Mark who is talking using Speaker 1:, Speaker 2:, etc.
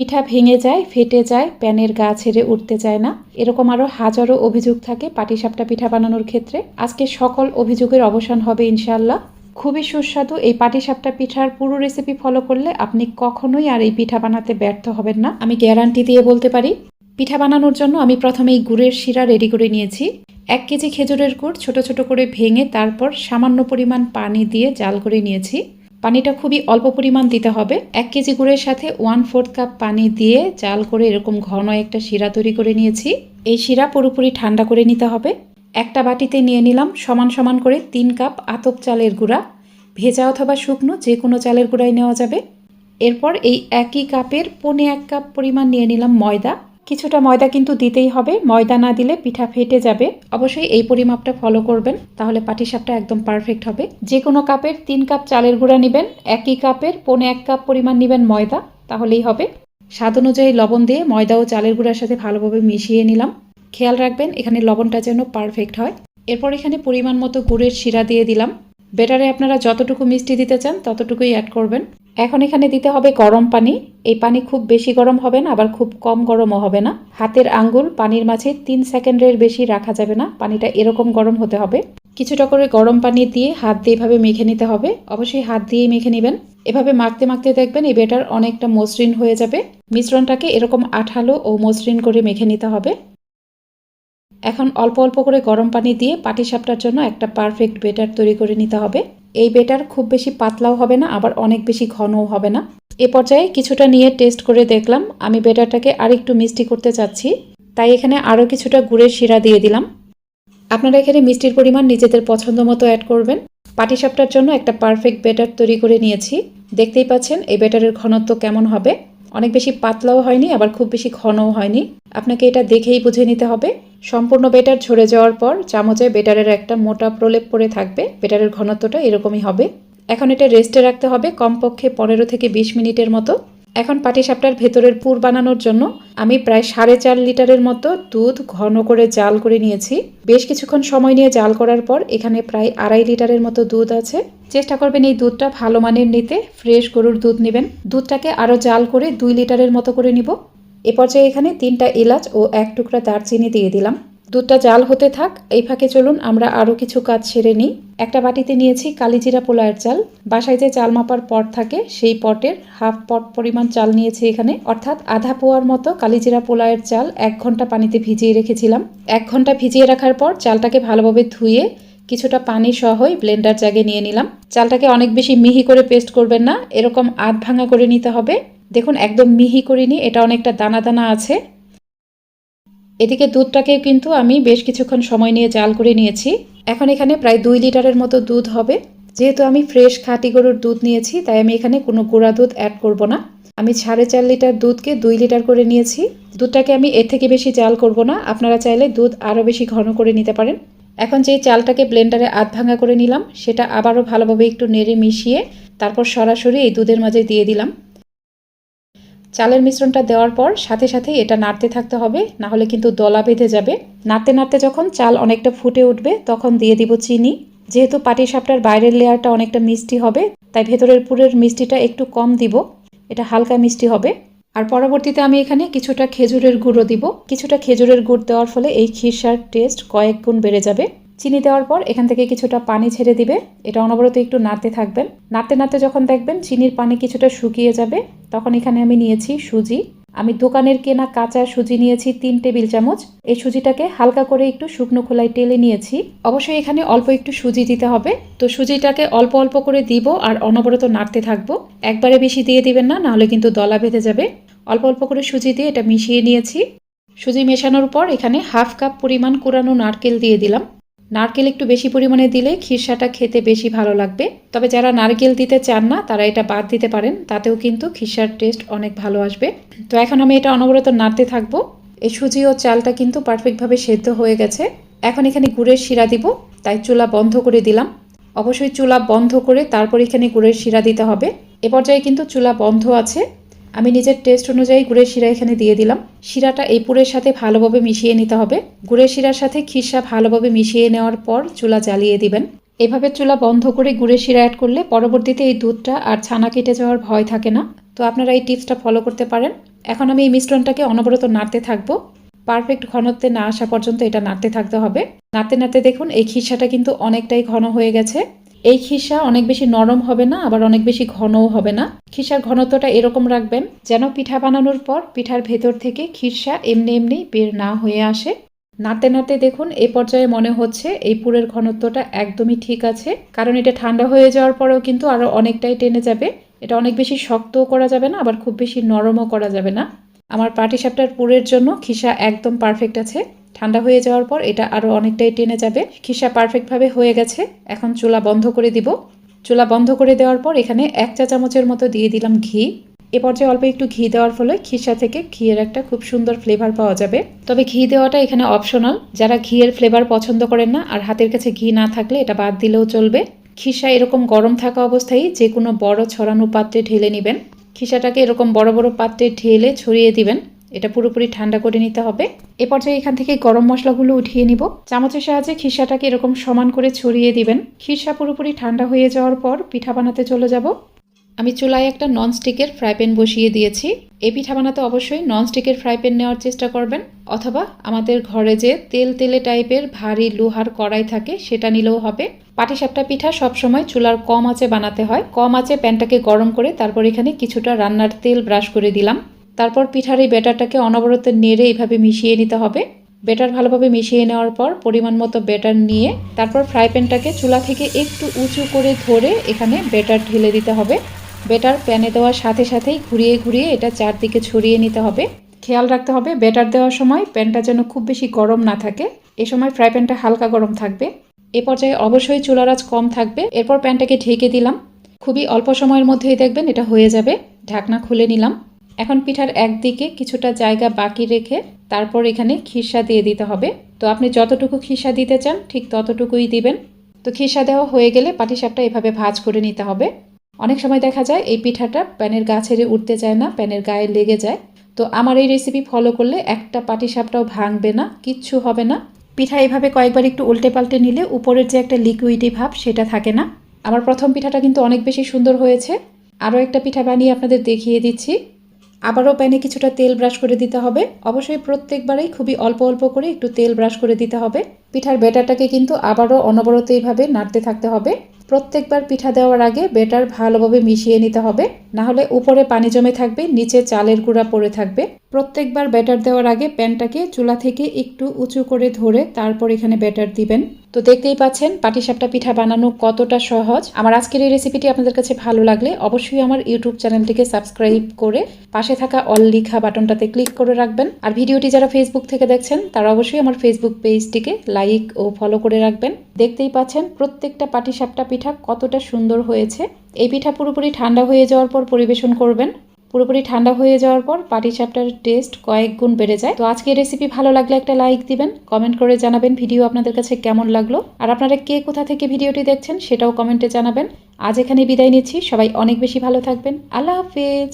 Speaker 1: পিঠা ভেঙে যায়, ফেটে যায়, প্যানের গা ছেড়ে উঠতে চায় না। এরকম আরও হাজারো অভিযোগ থাকে পাটিসাপটা পিঠা বানানোর ক্ষেত্রে। আজকে সকল অভিযোগের অবসান হবে ইনশাল্লাহ খুবই সুস্বাদু এই পাটিসাপটা পিঠার পুরো রেসিপি ফলো করলে আপনি কখনোই আর এই পিঠা বানাতে ব্যর্থ হবেন না। আমি গ্যারান্টি দিয়ে বলতে পারি, পিঠা বানানোর জন্য আমি প্রথমে এই গুড়ের শিরা রেডি করে নিয়েছি। এক কেজি খেজুরের গুড় ছোট ছোট করে ভেঙে তারপর সামান্য পরিমাণ পানি দিয়ে জাল করে নিয়েছি। পানিটা খুবই অল্প পরিমাণ দিতে হবে। এক কেজি গুড়ের সাথে ওয়ান ফোর্থ কাপ পানি দিয়ে চাল করে এরকম ঘন একটা শিরা তৈরি করে নিয়েছি। এই শিরা পুরোপুরি ঠান্ডা করে নিতে হবে। একটা বাটিতে নিয়ে নিলাম সমান সমান করে তিন কাপ আতপ চালের গুঁড়া, ভেজা অথবা শুকনো যে কোনো চালের গুঁড়াই নেওয়া যাবে। এরপর এই একই কাপের পনে এক কাপ পরিমাণ নিয়ে নিলাম ময়দা। কিছুটা ময়দা কিন্তু দিতেই হবে। ময়দা না দিলে পিঠা ফেটে যাবে। অবশ্যই এই পরিমাপটা ফলো করবেন, তাহলে পাটিসাপটা একদম পারফেক্ট হবে। যে কোনো কাপের তিন কাপ চালের গুঁড়া নেবেন, একই কাপের পনে এক কাপ পরিমাণ নেবেন ময়দা, তাহলেই হবে। স্বাদ অনুযায়ী লবণ দিয়ে ময়দা ও চালের গুঁড়ার সাথে ভালোভাবে মিশিয়ে নিলাম। খেয়াল রাখবেন, এখানে লবণটা যেন পারফেক্ট হয়। এরপর এখানে পরিমাণ মতো গুড়ের শিরা দিয়ে দিলাম। বেটারে আপনারা যতটুকু মিষ্টি দিতে চান, ততটুকুই অ্যাড করবেন। এখন এখানে দিতে হবে গরম পানি। এই পানি খুব বেশি গরম হবে না, আবার খুব কম গরমও হবে না। হাতের আঙ্গুল পানির মাঝে তিন সেকেন্ডের বেশি রাখা যাবে না, পানিটা এরকম গরম হতে হবে। কিছুটা করে গরম পানি দিয়ে হাত দিয়ে এভাবে মেখে নিতে হবে। অবশ্যই হাত দিয়েই মেখে নেবেন। এভাবে মাখতে মাখতে দেখবেন এই বেটার অনেকটা মসৃণ হয়ে যাবে। মিশ্রণটাকে এরকম আঠালো ও মসৃণ করে মেখে নিতে হবে। এখন অল্প অল্প করে গরম পানি দিয়ে পাটিসাপটার জন্য একটা পারফেক্ট বেটার তৈরি করে নিতে হবে। এই বেটার খুব বেশি পাতলাও হবে না, আবার অনেক বেশি ঘনও হবে না। এ পর্যায়ে কিছুটা নিয়ে টেস্ট করে দেখলাম, আমি বেটারটাকে আরেকটু মিষ্টি করতে চাচ্ছি, তাই এখানে আরও কিছুটা গুড়ের শিরা দিয়ে দিলাম। আপনারা এখানে মিষ্টির পরিমাণ নিজেদের পছন্দ মতো অ্যাড করবেন। পাটিসাপটার জন্য একটা পারফেক্ট বেটার তৈরি করে নিয়েছি। দেখতেই পাচ্ছেন, এই বেটারের ঘনত্ব কেমন হবে। অনেক বেশি পাতলাও হয়নি, আবার খুব বেশি ঘনও হয়নি। আপনাকে এটা দেখেই বুঝে নিতে হবে। সম্পূর্ণ বেটার ঝরে যাওয়ার পর চামচে বেটারের একটা মোটা প্রলেপ পরে থাকবে। বেটারের ঘনত্বটা এরকমই হবে। এখন এটা রেস্টে রাখতে হবে কমপক্ষে পনেরো থেকে বিশ মিনিটের মতো। এখন পাটিসাপটার ভেতরের পুর বানানোর জন্য আমি প্রায় সাড়ে চার লিটারের মতো দুধ ঘন করে জাল করে নিয়েছি। বেশ কিছুক্ষণ সময় নিয়ে জাল করার পর এখানে প্রায় আড়াই লিটারের মতো দুধ আছে। চেষ্টা করবেন এই দুধটা ভালো মানের নিতে। ফ্রেশ গরুর দুধ নেবেন। দুধটাকে আরও জাল করে দুই লিটারের মতো করে নিব। এ পর্যায়ে এখানে তিনটা এলাচ ও এক টুকরা দারচিনি দিয়ে দিলাম। দুধটা জাল হতে থাক, এই ফাঁকে চলুন, আমরা আরও কিছু কাজ সেরে নিই। একটা বাটিতে নিয়েছি কালিজিরা পোলায়ের চাল। বাসায় যে চাল মাপার পট থাকে, সেই পটের হাফ পট পরিমাণ চাল নিয়েছি এখানে। অর্থাৎ আধা পোয়ার মতো কালিজিরা পোলায়ের চাল এক ঘণ্টা পানিতে ভিজিয়ে রেখেছিলাম। এক ঘণ্টা ভিজিয়ে রাখার পর চালটাকে ভালোভাবে ধুয়ে কিছুটা পানি সহই ব্লেন্ডার জাগে নিয়ে নিলাম। চালটাকে অনেক বেশি মিহি করে পেস্ট করবেন না, এরকম আধ ভাঙা করে নিতে হবে। দেখুন, একদম মিহি করিনি, এটা অনেকটা দানা দানা আছে। এদিকে দুধটাকে কিন্তু আমি বেশ কিছুক্ষণ সময় নিয়ে জাল করে নিয়েছি। এখন এখানে প্রায় দুই লিটারের মতো দুধ হবে। যেহেতু আমি ফ্রেশ খাঁটি গরুর দুধ নিয়েছি, তাই আমি এখানে কোনো গুঁড়া দুধ অ্যাড করব না। আমি সাড়ে চার লিটার দুধকে দুই লিটার করে নিয়েছি। দুধটাকে আমি এর থেকে বেশি জাল করব না, আপনারা চাইলে দুধ আরও বেশি ঘন করে নিতে পারেন। এখন যেই চালটাকে ব্লেন্ডারে আধ ভাঙা করে নিলাম, সেটা আবারও ভালোভাবে একটু নেড়ে মিশিয়ে তারপর সরাসরি এই দুধের মাঝে দিয়ে দিলাম। চালের মিশ্রণটা দেওয়ার পর সাথে সাথে এটা নাড়তে থাকতে হবে, না হলে কিন্তু দলা বেঁধে যাবে। নাড়তে নাড়তে যখন চাল অনেকটা ফুটে উঠবে, তখন দিয়ে দিব চিনি। যেহেতু পাটিসাপটার বাইরের লেয়ারটা অনেকটা মিষ্টি হবে, তাই ভেতরের পুরের মিষ্টিটা একটু কম দিব। এটা হালকা মিষ্টি হবে। আর পরবর্তীতে আমি এখানে কিছুটা খেজুরের গুঁড়ো দিব। কিছুটা খেজুরের গুড় দেওয়ার ফলে এই খিরসার টেস্ট কয়েক গুণ বেড়ে যাবে। চিনি দেওয়ার পর এখান থেকে কিছুটা পানি ছেড়ে দিবে। এটা অনবরত একটু নাড়তে থাকবেন। নাড়তে নাড়তে যখন দেখবেন চিনির পানি কিছুটা শুকিয়ে যাবে, তখন এখানে আমি নিয়েছি সুজি। আমি দোকানের কেনা কাঁচা সুজি নিয়েছি তিন টেবিল চামচ। এই সুজিটাকে হালকা করে একটু শুকনো খোলায় টেলে নিয়েছি। অবশ্যই এখানে অল্প একটু সুজি দিতে হবে। তো সুজিটাকে অল্প অল্প করে দিব আর অনবরত নাড়তে থাকব। একবারে বেশি দিয়ে দিবেন না, নাহলে কিন্তু দলা বেঁধে যাবে। অল্প অল্প করে সুজি দিয়ে এটা মিশিয়ে নিয়েছি। সুজি মেশানোর পর এখানে হাফ কাপ পরিমাণ কুরানো নারকেল দিয়ে দিলাম। নারকেল একটু বেশি পরিমাণে দিলে খিরসাটা খেতে বেশি ভালো লাগবে। তবে যারা নারকেল দিতে চান না, তারা এটা বাদ দিতে পারেন। তাতেও কিন্তু খিরসার টেস্ট অনেক ভালো আসবে। তো এখন আমি এটা অনবরত নাড়তে থাকব। এই সুজি ও চালটা কিন্তু পারফেক্টভাবে সেদ্ধ হয়ে গেছে। এখন এখানে গুড়ের শিরা দিব, তাই চুলা বন্ধ করে দিলাম। অবশ্যই চুলা বন্ধ করে তারপর এখানে গুড়ের শিরা দিতে হবে। এ পর্যায়ে কিন্তু চুলা বন্ধ আছে। আমি নিজের টেস্ট অনুযায়ী গুড়ের শিরা এখানে দিয়ে দিলাম। শিরাটা এই পুরের সাথে ভালোভাবে মিশিয়ে নিতে হবে। গুড়ের শিরার সাথে খিসা ভালোভাবে মিশিয়ে নেওয়ার পর চুলা জ্বালিয়ে দিবেন। এভাবে চুলা বন্ধ করে গুড়ের শিরা অ্যাড করলে পরবর্তীতে এই দুধটা আর ছানা কেটে যাওয়ার ভয় থাকে না। তো আপনারা এই টিপসটা ফলো করতে পারেন। এখন আমি এই মিশ্রণটাকে অনবরত নাড়তে থাকব। পারফেক্ট ঘনত্বে না আসা পর্যন্ত এটা নাড়তে থাকতে হবে। নাড়তে নাড়তে দেখুন, এই খিসাটা কিন্তু অনেকটাই ঘন হয়ে গেছে। এই খিসা অনেক বেশি নরম হবে না, আবার অনেক বেশি ঘনও হবে না। খিসার ঘনত্বটা এরকম রাখবেন, যেন পিঠা বানানোর পর পিঠার ভেতর থেকে খিসা এমনি এমনি বের না হয়ে আসে। নাতে নাতে দেখুন, এ পর্যায়ে মনে হচ্ছে এই পুরের ঘনত্বটা একদমই ঠিক আছে, কারণ এটা ঠান্ডা হয়ে যাওয়ার পরেও কিন্তু আরও অনেকটাই টেনে যাবে। এটা অনেক বেশি শক্তও করা যাবে না, আবার খুব বেশি নরমও করা যাবে না। আমার পাটিসাপটার পুরের জন্য খিসা একদম পারফেক্ট আছে। ঠান্ডা হয়ে যাওয়ার পর এটা আরও অনেকটাই টেনে যাবে। খিসা পারফেক্টভাবে হয়ে গেছে। এখন চুলা বন্ধ করে দিব। চুলা বন্ধ করে দেওয়ার পর এখানে এক চা চামচের মতো দিয়ে দিলাম ঘি। এ পর্যায়ে অল্প একটু ঘি দেওয়ার ফলে খিসা থেকে ঘিয়ের একটা খুব সুন্দর ফ্লেভার পাওয়া যাবে। তবে ঘি দেওয়াটা এখানে অপশনাল যারা ঘিয়ের ফ্লেভার পছন্দ করেন না আর হাতের কাছে ঘি না থাকলে এটা বাদ দিলেও চলবে। খিসা এরকম গরম থাকা অবস্থায় যে কোনো বড় ছড়ানো পাত্রে ঢেলে নেবেন। খিসাটাকে এরকম বড় বড় পাত্রে ঢেলে ছড়িয়ে দিবেন। এটা পুরোপুরি ঠান্ডা করে নিতে হবে। এ পর্যায়ে এখান থেকে গরম মশলাগুলো উঠিয়ে নিব। চামচের সাহায্যে খিসাটাকে এরকম সমান করে ছড়িয়ে দিবেন। খিসা পুরোপুরি ঠান্ডা হয়ে যাওয়ার পর পিঠা বানাতে চলে যাব। আমি চুলায় একটা ননস্টিকের ফ্রাই প্যান বসিয়ে দিয়েছি। এই পিঠা বানাতে অবশ্যই ননস্টিকের ফ্রাই প্যান নেওয়ার চেষ্টা করবেন। অথবা আমাদের ঘরে যে তেল তেলে টাইপের ভারী লোহার কড়াই থাকে, সেটা নিলেও হবে। পাটিসাপটা পিঠা সবসময় চুলার কম আঁচে বানাতে হয়। কম আঁচে প্যানটাকে গরম করে তারপর এখানে কিছুটা রান্নার তেল ব্রাশ করে দিলাম। তারপর পিঠার এই ব্যাটারটাকে অনবরত নেড়ে এইভাবে মিশিয়ে নিতে হবে। ব্যাটার ভালোভাবে মিশিয়ে নেওয়ার পর পরিমাণ মতো ব্যাটার নিয়ে তারপর ফ্রাই প্যানটাকে চুলা থেকে একটু উঁচু করে ধরে এখানে ব্যাটার ঢেলে দিতে হবে। ব্যাটার প্যানে দেওয়ার সাথে সাথেই ঘুরিয়ে ঘুরিয়ে এটা চারদিকে ছড়িয়ে নিতে হবে। খেয়াল রাখতে হবে ব্যাটার দেওয়ার সময় প্যানটা যেন খুব বেশি গরম না থাকে। এ সময় ফ্রাই প্যানটা হালকা গরম থাকবে। এ পর্যায়ে অবশ্যই চুলার আঁচ কম থাকবে। এরপর প্যানটাকে ঢেকে দিলাম। খুবই অল্প সময়ের মধ্যেই দেখবেন এটা হয়ে যাবে। ঢাকনা খুলে নিলাম। এখন পিঠার একদিকে কিছুটা জায়গা বাকি রেখে তারপর এখানে খিসা দিয়ে দিতে হবে। তো আপনি যতটুকু খিসা দিতে চান, ঠিক ততটুকুই দিবেন। তো খিসা দেওয়া হয়ে গেলে পাটিসাপটা এভাবে ভাজ করে নিতে হবে। অনেক সময় দেখা যায় এই পিঠাটা প্যানের গা ছেড়ে উঠতে চায় না, প্যানের গায়ে লেগে যায়। তো আমার এই রেসিপি ফলো করলে একটা পাটিসাপটাও ভাঙবে না, কিচ্ছু হবে না। পিঠা এভাবে কয়েকবার একটু উল্টে পাল্টে নিলে উপরের যে একটা লিকুইডি ভাব সেটা থাকে না। আমার প্রথম পিঠাটা কিন্তু অনেক বেশি সুন্দর হয়েছে। আরও একটা পিঠা বানিয়ে আপনাদের দেখিয়ে দিচ্ছি। আবারও প্যানে কিছুটা তেল ব্রাশ করে দিতে হবে। অবশ্যই প্রত্যেকবারেই খুবই অল্প অল্প করে একটু তেল ব্রাশ করে দিতে হবে। পিঠার ব্যাটারটাকে কিন্তু আবারও অনবরত এইভাবে নাড়তে থাকতে হবে। প্রত্যেকবার পিঠা দেওয়ার আগে বেটার ভালোভাবে মিশিয়ে নিতে হবে। না হলে উপরে পানি জমে থাকবে, নিচে চালের গুঁড়া পড়ে থাকবে। প্রত্যেকবার ব্যাটার দেওয়ার আগে প্যানটাকে চুলা থেকে একটু উঁচু করে ধরে তারপর এখানে ব্যাটার দিবেন। তো দেখতেই পাচ্ছেন, পাটিসাপটা পিঠা বানানো কতটা সহজ। আমার আজকের এই রেসিপিটি আপনাদের কাছে ভালো লাগলে অবশ্যই আমার ইউটিউব চ্যানেলটিকে সাবস্ক্রাইব করে পাশে থাকা অল লিখা বাটনটাতে ক্লিক করে রাখবেন। আর ভিডিওটি যারা ফেসবুক থেকে দেখছেন, তারা অবশ্যই আমার ফেসবুক পেজটিকে লাইক ও ফলো করে রাখবেন। দেখতেই পাচ্ছেন, প্রত্যেকটা পাটিসাপটা পিঠা কতটা সুন্দর হয়েছে। এই পিঠা পুরোপুরি ঠান্ডা হয়ে যাওয়ার পর পরিবেশন করবেন। পুরোপুরি ঠান্ডা হয়ে যাওয়ার পর পাটিসাপটার টেস্ট কয়েক গুণ বেড়ে যায়। তো আজকে রেসিপি ভালো লাগলে একটা লাইক দিবেন কমেন্ট করে জানাবেন ভিডিও আপনাদের কাছে কেমন লাগল। আর আপনারা কে কোথা থেকে ভিডিওটি দেখছেন সেটাও কমেন্টে জানাবেন। আজ এখানে বিদায় নিচ্ছি, সবাই অনেক বেশি ভালো থাকবেন। আল্লাহ হাফেজ।